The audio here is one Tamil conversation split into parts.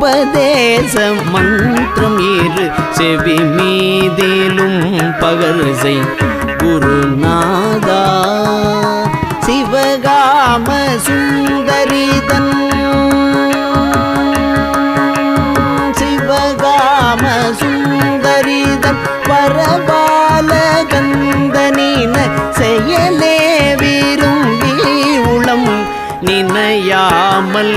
உபதேச மந்திரம் இரு செவி மீதிலும் பகர்சை குருநாதா சிவகாம சுந்தரிதன். சிவகாம சுந்தரிதன் பரபால கந்தனின செயலே விரும்பி உளம் நினையாமல்.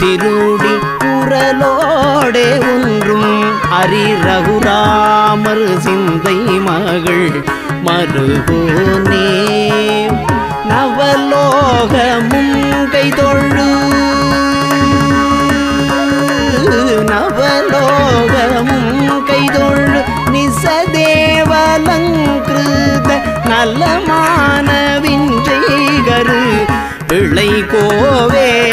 திருடி குரலோடே ஒன்றும் அரி ரகுராமர் சிந்தை மகள் மருகோனே. நவலோகமும் கைதொழு. நவலோகமும் கைதொழு. நிசதேவலங்கிருத நலமானவின் செய்கரு பிள்ளை கோவே.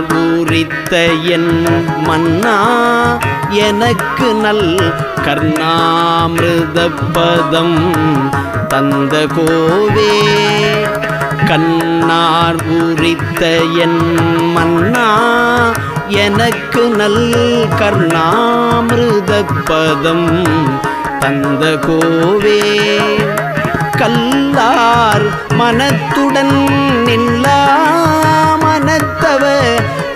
கண்ணார் பூரித்த என் மன்னா எனக்கு நல் கர்ணாமிருத பதம் தந்த கோவே. கண்ணார் பூரித்த என் மன்னா எனக்கு நல் கர்ணாமிருத பதம் தந்த கோவே. கல்லார் மனத்துடன் நில்லா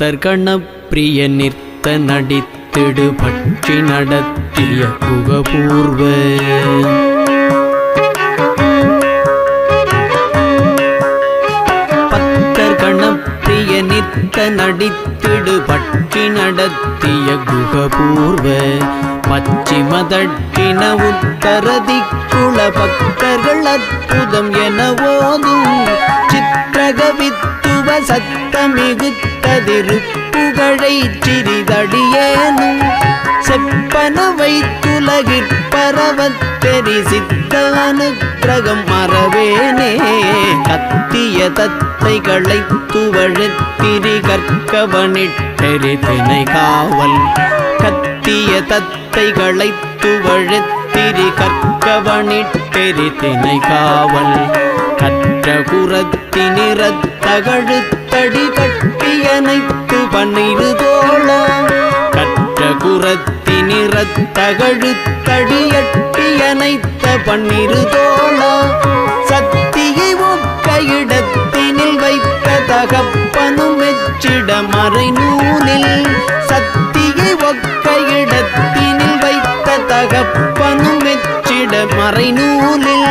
கர்த்தர்கணப்பிரிய நிற்த நடித்திடு பற்றி நடத்திய புகபூர்வ அனுக்கிரகம் மறவேனே. கத்திய தத்தைகளை துவழத்திரி கற்கவனிட்டெரி தினை காவல். கத்திய தத்தைகளை துவழத்திரி கற்கவனிட்டெரி தினை காவல். கற்ற குரத்தினிறத்தகழுத்தடி கட்டியனைத்து பன்னிரு தோழ கற்ற நிறத்தகழுத்தடியட்டியனைத்த பன்னிரு தோழ சத்தியை ஒக்க இடத்தினில் வைத்த தகப்பனும் மெச்சிட மறை நூலில் சக்தியை ஒக்க இடத்தினில் வைத்த தகப்பனும் மெச்சிட மறை நூலில்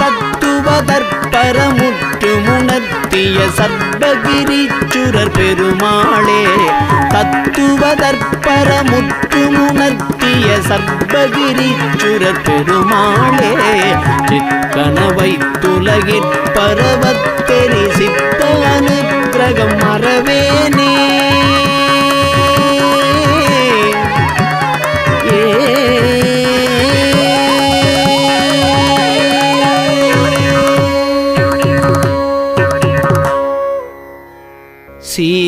தத்துவதற்பரமுற்று முணர்த்திய சர்வகிரிச்சுரர் பெருமாளே தத்துவதற்பரமுற்று முணர்த்திய சர்வகிரிச்சுரர் பெருமாளே சிக்கனவை துலகிற் பரவத்தெரி சித்த அனுக்கிரகம் மறவேனே.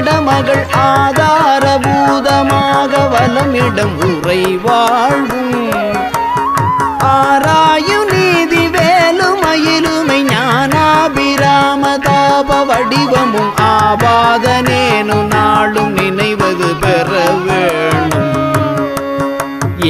மடமகள் ஆதார பூதமாக வலமிடம் உரை வாழ்வும் ஆராயு நீதி வேலுமயிலுமை ஞானாபிராமதாப வடிவமும் ஆபாதனேனு நாளும் நினைவது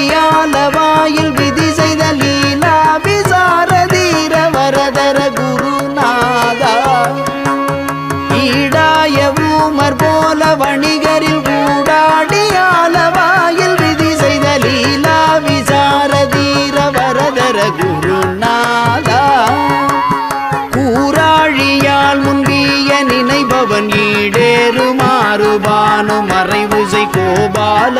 வாயில் விதி செய்த லீலா விசாரதீர வரதர குருநாதா. ஈடாய ஊமர் போல வணிகரில் கூடாடியால வாயில் விதி செய்த லீலா விசாரதீர வரதர குருநாதா. கூறாழியால் முன்பிய நினைபவன் ஈடேறுமாறுபானு மறைவுசை கோபாலராயனேய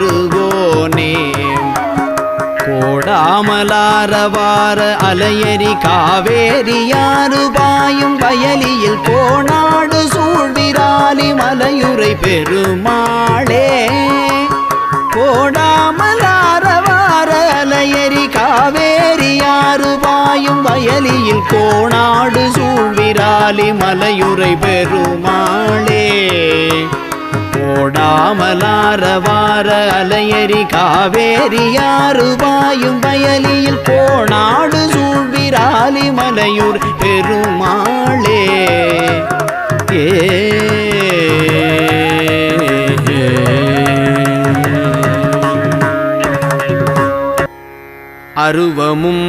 நேயமுளதிர் கோடாமலாரவார அலையரி காவேரியாறு பாயும் வயலியில் கோணாடு சூழ்விராலி மலையுரை பெருமாளே. கோடாமலாரவார அலையரி காவேரியாறு பாயும் வயலியில் கோணாடு சூழ்விராலி மலையுரை பெருமாளே. போடாமலார கோடாமலாரவார அலையரி காவேரியாறு பாயும் வயலியில் போனாடு சூழ்விராலி மலையூர் பெருமாளே. ஏ. அருவமும்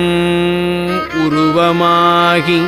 உருவமாகி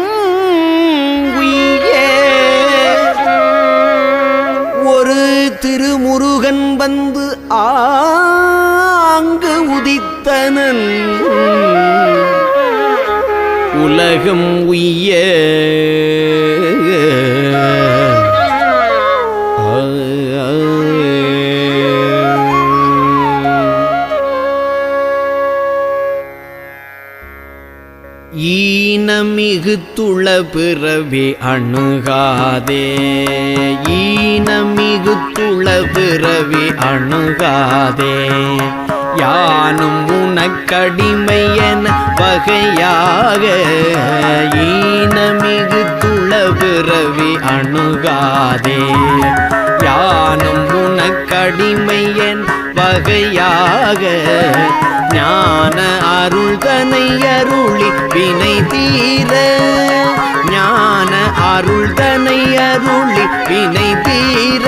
திருமுருகன் வந்து ஆங்கு உதித்தனன். உலகம் உய்ய துள பிறவி அணுகாதே. ஈனமிகு துள பிறவி அணுகாதே. யானும் உனக்கடிமையன வகையாக ஈனமிகு துள பிறவி அணுகாதே. யானும் உனக்கடிமையன் வகையாக ஞான அருளி வினை தீர. ஞான அருள்தனை அருளி வினை தீர.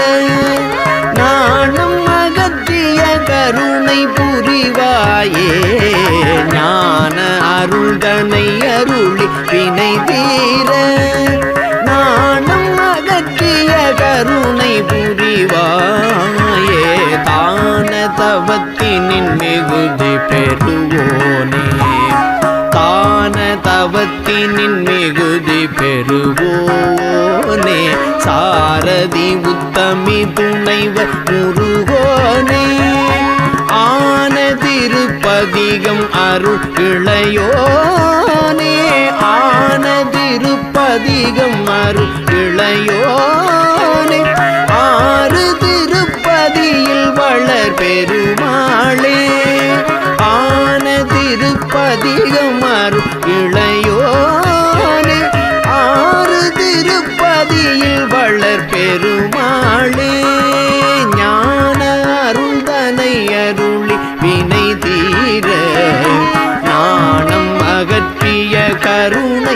நாணம் அகத்திய கருணை புரிவாயே. ஞான அருள்தனை அருளி வினை தீர. நாணம் அகத்திய கருணை புரிவாயே. தான தவத்தினின் மிகுதி பெறுவோனே. ஞான தவத்தினின் மிகுதி பெறுவோனே. சாரதி உத்தமி துணைவர் முருகோனே. ஆன திருப்பதிகம் அருள் இளையோ திருப்பதிகம் அருள் இளையோனே ஆறு திருப்பதியில் வளர் பெருமாளே ஞான அருள்தனை அருளி வினை தீர நாணம் அகற்றிய கருணை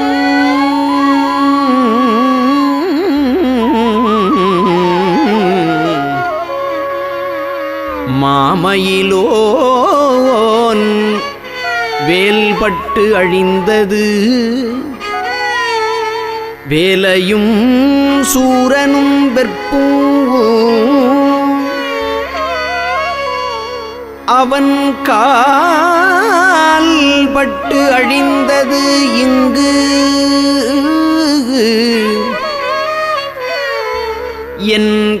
மாமையிலோன் வேல்பட்டு அழிந்தது. வேலையும் சூரனும் வெற்பூவும் அவன் கால்பட்டு அழிந்தது இங்கு. என்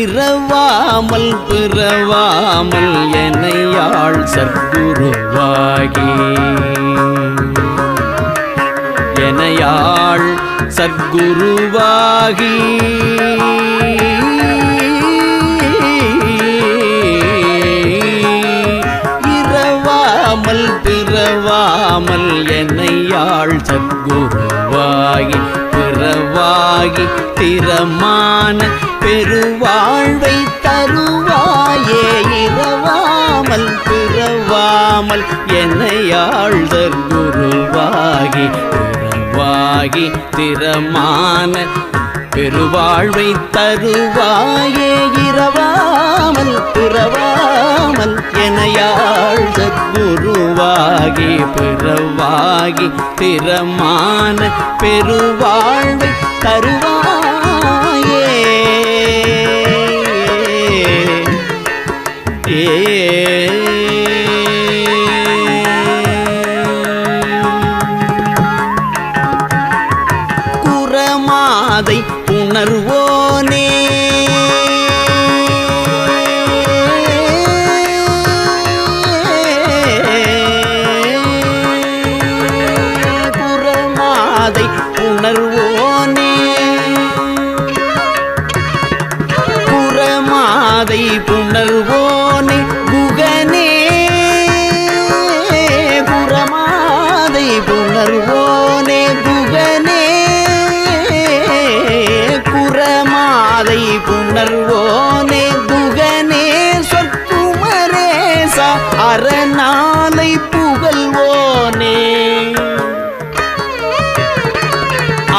பிறவாமல் பிறவாமல் என்னையாள் சத்குருவாகி. என்னையாள் சத்குருவாகி. இரவாமல் பிறவாமல் என்னையாள் சத்குருவாகி. பிறவாகி திறமான வாழ்வை தருவாயே இரவாமல் பிறவாமல் என்னையாள் தற்குருவாகி பிறவாகி திறமான பெருவாழ்வை தருவாயே இரவாமல் பிறவாமல் எனையாள் சத்குருவாகி பிறவாகி திறமான பெருவாழ்வை தருவாயே குரமாதை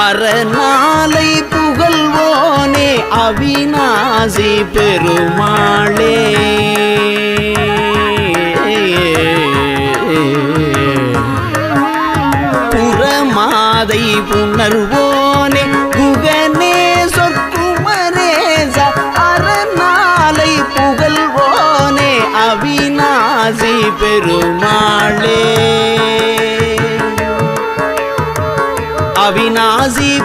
அறநாளை புகழ்வோனே அவிநாசி பெருமாளே. புறமாதை புணர்வோனே குகனே சொற்குமரேச அறநாளை புகழ்வோனே அவிநாசி பெருமாளே. அவிநாசி பெருமாளே